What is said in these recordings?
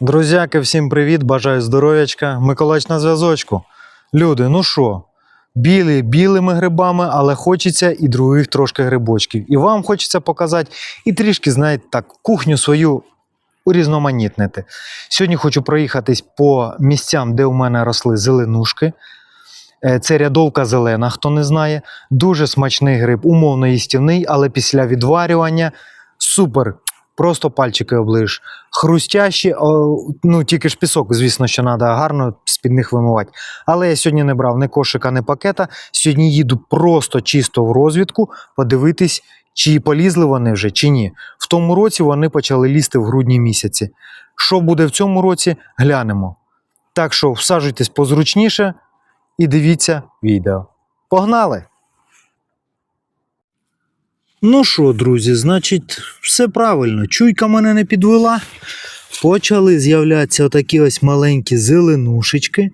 Друзяки, всім привіт, бажаю здоров'ячка. Миколаївич на зв'язочку. Люди, ну що, білі білими грибами, але хочеться і других трошки грибочків. І вам хочеться показати і трішки, знаєте, так, кухню свою урізноманітнити. Сьогодні хочу проїхатись по місцям, де у мене росли зеленушки. Е, Це рядовка зелена, хто не знає. Дуже смачний гриб, умовно їстівний, але після відварювання супер. Просто пальчики оближеш. Хрустящі, о, ну тільки ж пісок, звісно, що треба гарно з-під них вимивати. Але я сьогодні не брав ні кошика, ні пакета. Сьогодні їду просто чисто в розвідку, подивитись, чи полізли вони вже, чи ні. В тому році вони почали лізти в грудні місяці. Що буде в цьому році, глянемо. Так що всаджуйтесь позручніше і дивіться відео. Погнали! Ну що, друзі, значить, все правильно. Чуйка мене не підвела. Почали з'являтися отакі ось маленькі зеленушечки.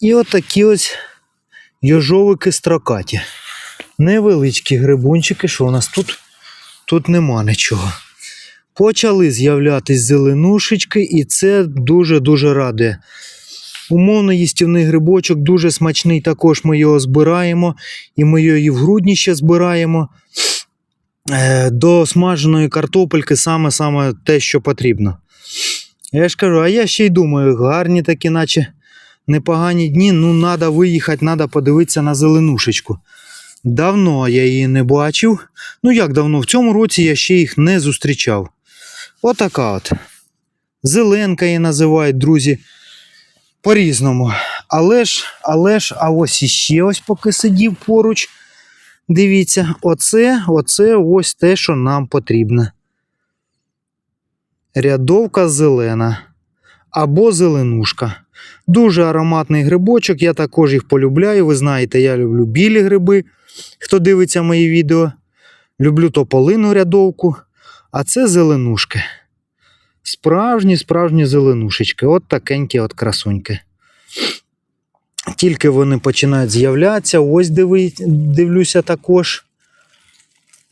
І отакі ось йожовики строкаті. Невеличкі грибунчики, що у нас тут? Тут нема нічого. Почали з'являтись зеленушечки, і це дуже-дуже радує. Умовно їстівний грибочок, дуже смачний, також ми його збираємо, і ми його і в грудні ще збираємо. Е, До смаженої картопельки саме-саме те, що потрібно. Я ж кажу, а я ще й думаю, гарні такі, наче непогані дні, ну треба виїхати, треба подивитися на зеленушечку. Давно я її не бачив. Ну як давно? В цьому році я ще їх не зустрічав. Отака от. Зеленка її називають, друзі по-різному. Але ж, але ж, а ось іще ось поки сидів поруч. Дивіться, оце, оце ось те, що нам потрібно. Рядовка зелена або зеленушка. Дуже ароматний грибочок, я також їх полюбляю. Ви знаєте, я люблю білі гриби. Хто дивиться мої відео, люблю тополину рядовку, а це зеленушки. Справжні, справжні зеленушечки. От такенькі от красуньки. Тільки вони починають з'являтися. Ось диви, дивлюся також.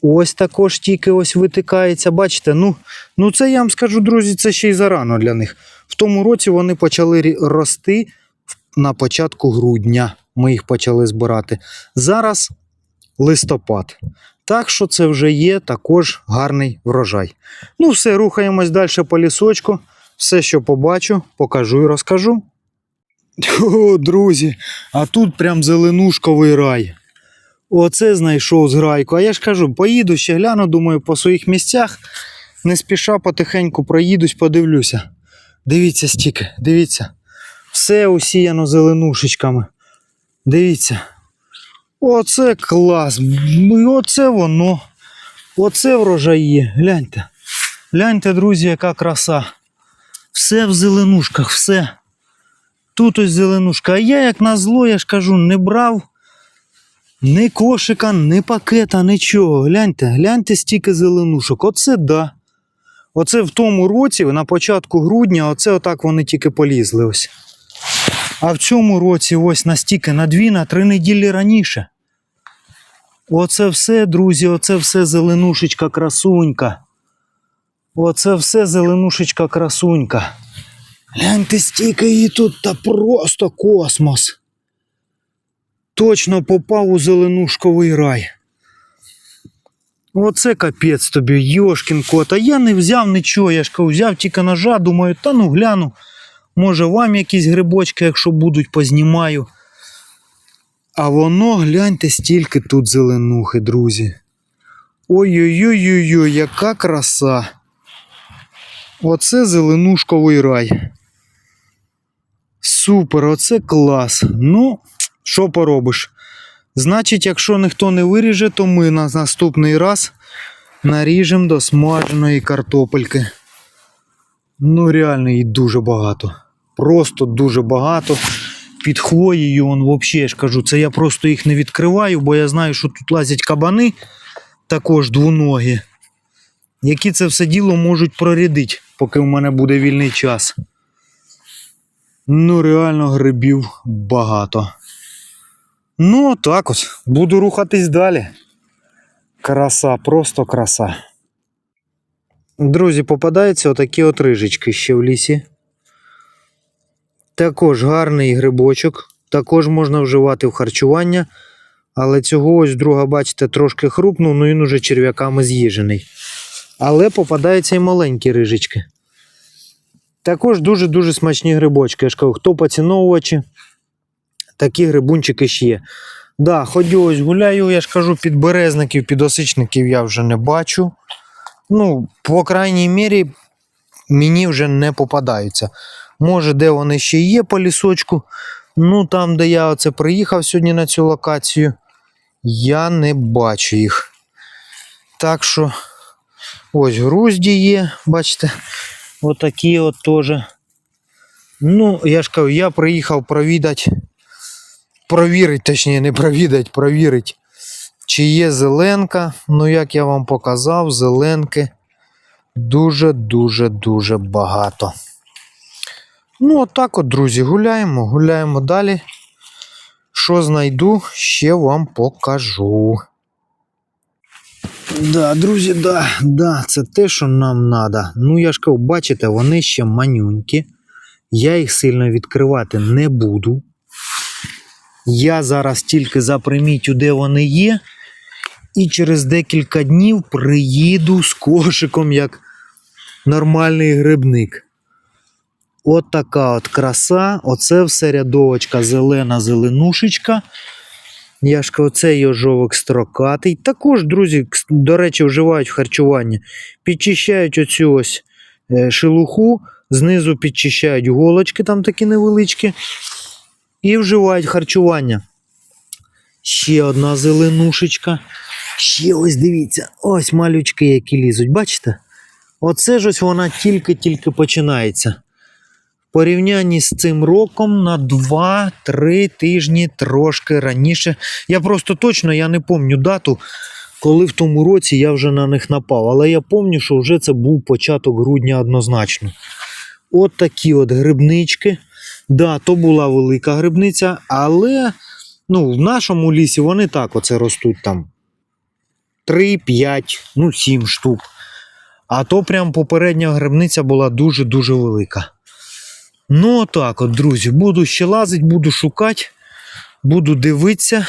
Ось також тільки ось витикається. Бачите, ну, ну це я вам скажу, друзі, це ще й зарано для них. В тому році вони почали рости на початку грудня. Ми їх почали збирати. Зараз листопад. Так що це вже є також гарний врожай. Ну, все, рухаємось далі по лісочку. Все, що побачу, покажу і розкажу. О, друзі, а тут прям зеленушковий рай. Оце знайшов зграйку. А я ж кажу, поїду ще гляну, думаю, по своїх місцях. Не спіша потихеньку проїдусь, подивлюся. Дивіться стільки, дивіться. Все усіяно зеленушечками. Дивіться. Оце клас. Ну, Оце воно. Оце врожаї. Гляньте. Гляньте, друзі, яка краса. Все в зеленушках, все. Тут ось зеленушка. А я, як на зло, я ж кажу, не брав ні кошика, ні пакета, нічого. Гляньте, гляньте стільки зеленушок. Оце да. Оце в тому році, на початку грудня, оце отак вони тільки полізли ось. А в цьому році ось настільки на дві, на три неділі раніше. Оце все, друзі, оце все зеленушечка красунька. Оце все зеленушечка красунька. Гляньте, стільки її тут та просто космос. Точно попав у зеленушковий рай. Оце капець тобі, Йошкін кот. А я не взяв нічого, я ж кажу, взяв тільки ножа, думаю, та ну гляну. Може вам якісь грибочки, якщо будуть, познімаю. А воно, гляньте, стільки тут зеленухи, друзі. Ой-ой-ой, ой яка краса. Оце зеленушковий рай. Супер, оце клас. Ну, що поробиш? Значить, якщо ніхто не виріже, то ми на наступний раз наріжемо до смаженої картопельки. Ну, реально, її дуже багато. Просто дуже багато. Під хвоєю, он взагалі, я ж кажу, це я просто їх не відкриваю, бо я знаю, що тут лазять кабани, також двоногі, які це все діло можуть прорядити, поки в мене буде вільний час. Ну, реально грибів багато. Ну, так от, буду рухатись далі. Краса, просто краса. Друзі, попадаються отакі от рижечки ще в лісі. Також гарний грибочок. Також можна вживати в харчування. Але цього ось друга, бачите, трошки хрупнув, ну він уже черв'яками з'їжений. Але попадаються і маленькі рижечки. Також дуже-дуже смачні грибочки. Я ж кажу, хто поціновувачі, такі грибунчики ж є. Да, ходю ось гуляю, я ж кажу, підберезників, підосичників я вже не бачу. Ну, по крайній мірі, мені вже не попадаються. Може, де вони ще є по лісочку. Ну, там, де я оце приїхав сьогодні на цю локацію, я не бачу їх. Так що, ось грузді є, бачите, отакі от теж. Ну, я ж кажу, я приїхав провідати, провірити, точніше, не провідати, провірити, чи є зеленка. Ну, як я вам показав, зеленки дуже-дуже-дуже багато. Ну, отак от, друзі, гуляємо, гуляємо далі. Що знайду, ще вам покажу. Да, друзі, да, да, це те, що нам треба. Ну, я ж кажу, бачите, вони ще манюнькі. Я їх сильно відкривати не буду. Я зараз тільки запримітю, де вони є. І через декілька днів приїду з кошиком як нормальний грибник. От така от краса. Оце все рядовочка зелена зеленушечка. Я ж кажу, це йожовик строкатий. Також, друзі, до речі, вживають в харчуванні. Підчищають оцю ось е, шелуху, знизу підчищають голочки, там такі невеличкі. І вживають харчування. Ще одна зеленушечка. Ще ось дивіться, ось малючки, які лізуть. Бачите? Оце ж ось вона тільки-тільки починається. Порівнянні з цим роком на 2-3 тижні трошки раніше. Я просто точно я не пам'ятаю дату, коли в тому році я вже на них напав. Але я пам'ятаю, що вже це був початок грудня однозначно. От такі от грибнички. Да, то була велика грибниця, але ну, в нашому лісі вони так оце ростуть там 3, 5, ну 7 штук. А то прям попередня грибниця була дуже-дуже велика. Ну, отак от, друзі, буду ще лазити, буду шукати, буду дивитися.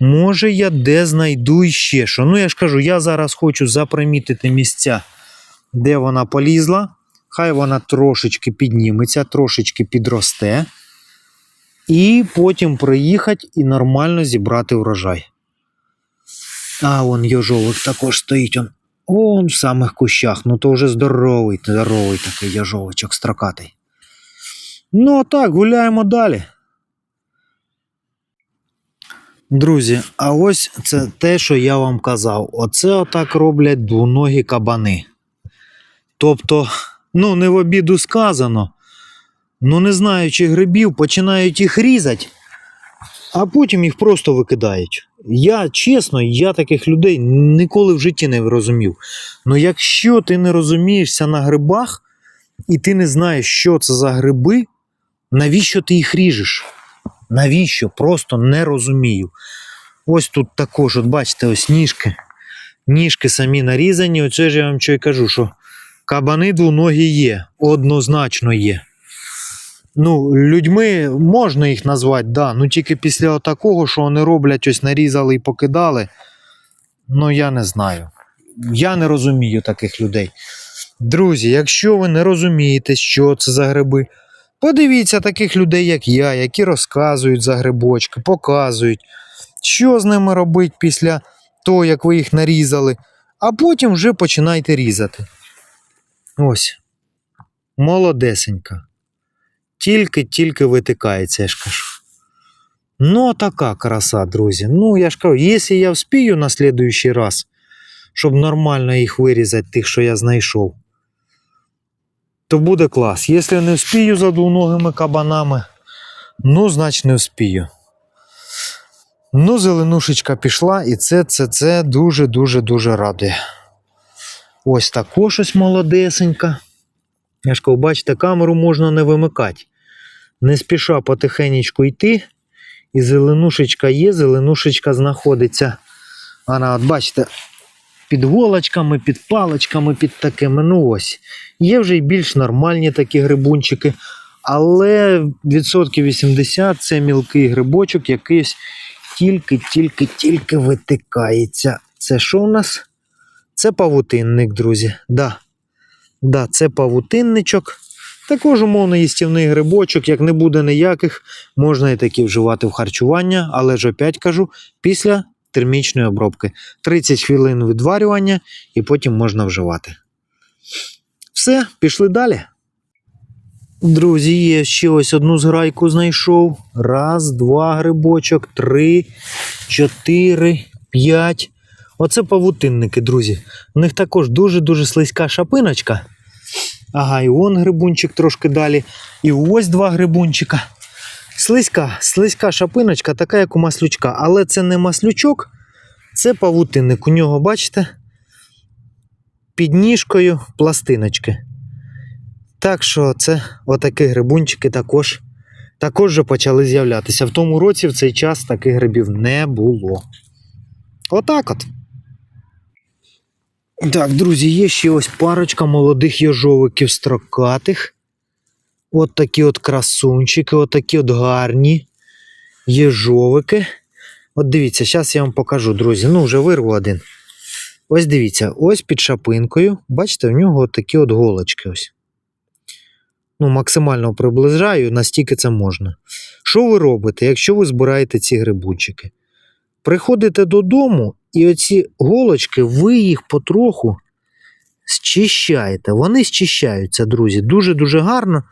Може, я де знайду іще що. Ну, я ж кажу, я зараз хочу запримітити місця, де вона полізла. Хай вона трошечки підніметься, трошечки підросте. І потім приїхати і нормально зібрати врожай. А вон йожовик також стоїть. Он, он в самих кущах. Ну то вже здоровий, здоровий такий йожовичок строкатий. Ну, а так, гуляємо далі. Друзі, а ось це те, що я вам казав. Оце отак роблять двоногі кабани. Тобто, ну, не в обіду сказано, ну не знаючи грибів, починають їх різати, а потім їх просто викидають. Я чесно, я таких людей ніколи в житті не розумів. Ну якщо ти не розумієшся на грибах, і ти не знаєш, що це за гриби, навіщо ти їх ріжеш? Навіщо? Просто не розумію. Ось тут також, от бачите, ось ніжки. Ніжки самі нарізані. Оце ж я вам що й кажу, що кабани двоногі є, однозначно є. Ну, людьми можна їх назвати, да, ну тільки після такого, що вони роблять, ось нарізали і покидали. Ну, я не знаю. Я не розумію таких людей. Друзі, якщо ви не розумієте, що це за гриби, подивіться таких людей, як я, які розказують за грибочки, показують, що з ними робити після того, як ви їх нарізали, а потім вже починайте різати. Ось. Молодесенька. Тільки-тільки витикається, я ж кажу. Ну, така краса, друзі. Ну, я ж кажу, якщо я вспію на слідуючий раз, щоб нормально їх вирізати, тих, що я знайшов, то буде клас. Якщо не вспію за двоногими кабанами, ну, значить не вспію. Ну, зеленушечка пішла, і це, це, це дуже-дуже-дуже радує. Ось також ось молодесенька. Я ж бачите, камеру можна не вимикати. Не спіша потихенечку йти. І зеленушечка є, зеленушечка знаходиться. Вона, от бачите, під голочками, під паличками, під такими. Ну ось. Є вже й більш нормальні такі грибунчики. Але відсотків 80 це мілкий грибочок, якийсь тільки-тільки-тільки витикається. Це що у нас? Це павутинник, друзі. Да. Да, це павутинничок. Також умовно їстівний грибочок, як не буде ніяких, можна і такі вживати в харчування, але ж опять кажу, після термічної обробки. 30 хвилин відварювання і потім можна вживати. Все, пішли далі. Друзі, є ще ось одну зграйку знайшов. Раз, два грибочок, три, чотири, п'ять. Оце павутинники, друзі. У них також дуже-дуже слизька шапиночка. Ага, і вон грибунчик трошки далі. І ось два грибунчика. Слизька, слизька шапиночка, така як у маслючка. Але це не маслючок, це павутинник. У нього, бачите, під ніжкою пластиночки. Так що це отакі грибунчики також, також вже почали з'являтися. В тому році в цей час таких грибів не було. Отак от. Так, друзі, є ще ось парочка молодих йожовиків строкатих. От такі от красунчики, от такі от гарні єжовики. От дивіться, зараз я вам покажу, друзі. Ну, вже вирву один. Ось дивіться, ось під шапинкою. Бачите, в нього от такі от голочки. ось. Ну, максимально приближаю, настільки це можна. Що ви робите, якщо ви збираєте ці грибунчики? Приходите додому і оці голочки, ви їх потроху зчищаєте. Вони зчищаються, друзі. Дуже-дуже гарно.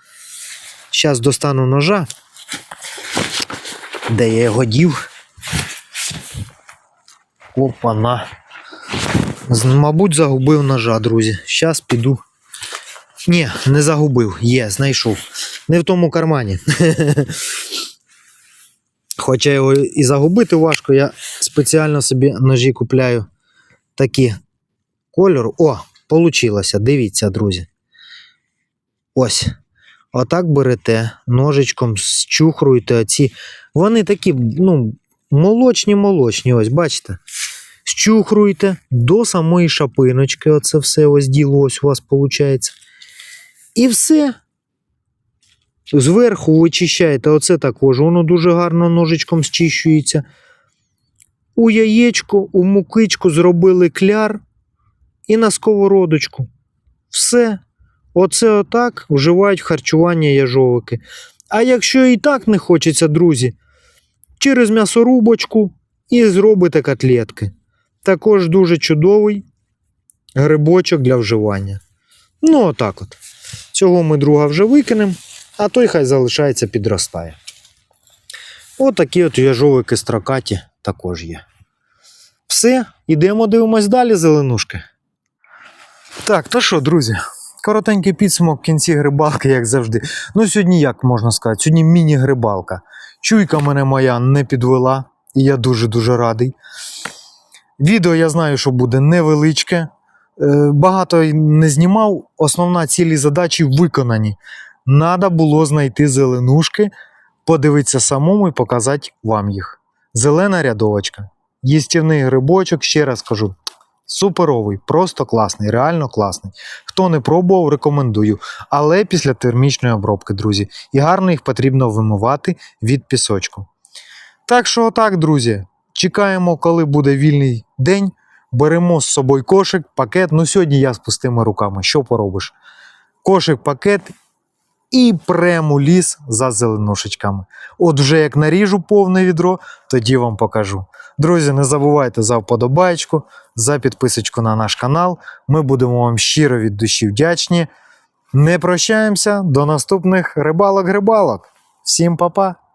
Зараз достану ножа. Де я його дів? Опана. З- Мабуть, загубив ножа, друзі. Зараз піду. Ні, не загубив. Є, знайшов. Не в тому кармані. Хоча його і загубити важко, я спеціально собі ножі купляю такі кольору. О, получилося. Дивіться, друзі. Ось. Отак берете, ножичком зчухруєте оці. Вони такі, ну, молочні-молочні, ось, бачите? Зчухруєте до самої шапиночки. Оце все ось діло ось у вас виходить. І все. Зверху вичищаєте, оце також, воно дуже гарно ножичком зчищується. У яєчко, у мукичку зробили кляр і на сковородочку. Все. Оце отак вживають харчування яжовики. А якщо і так не хочеться, друзі, через м'ясорубочку і зробите котлетки. Також дуже чудовий грибочок для вживання. Ну, отак от. Цього ми друга вже викинемо, а той хай залишається, підростає. Отакі от яжовики строкаті також є. Все, ідемо дивимось далі, зеленушки. Так, то що, друзі, коротенький підсумок в кінці грибалки, як завжди. Ну, сьогодні, як можна сказати, сьогодні міні-грибалка. Чуйка мене моя не підвела, і я дуже-дуже радий. Відео я знаю, що буде невеличке. Е, Багато не знімав. Основна цілі задачі виконані. Надо було знайти зеленушки, подивитися самому і показати вам їх. Зелена рядовочка. Їстівний грибочок, ще раз кажу, суперовий, просто класний, реально класний. Хто не пробував, рекомендую. Але після термічної обробки, друзі. І гарно їх потрібно вимивати від пісочку. Так що, отак, друзі, чекаємо, коли буде вільний день. Беремо з собою кошик, пакет. Ну, сьогодні я з пустими руками. Що поробиш? Кошик, пакет і прему ліс за зеленушечками. От вже як наріжу повне відро, тоді вам покажу. Друзі, не забувайте за вподобайку, за підписочку на наш канал. Ми будемо вам щиро від душі вдячні. Не прощаємося до наступних рибалок-рибалок. Всім па-па!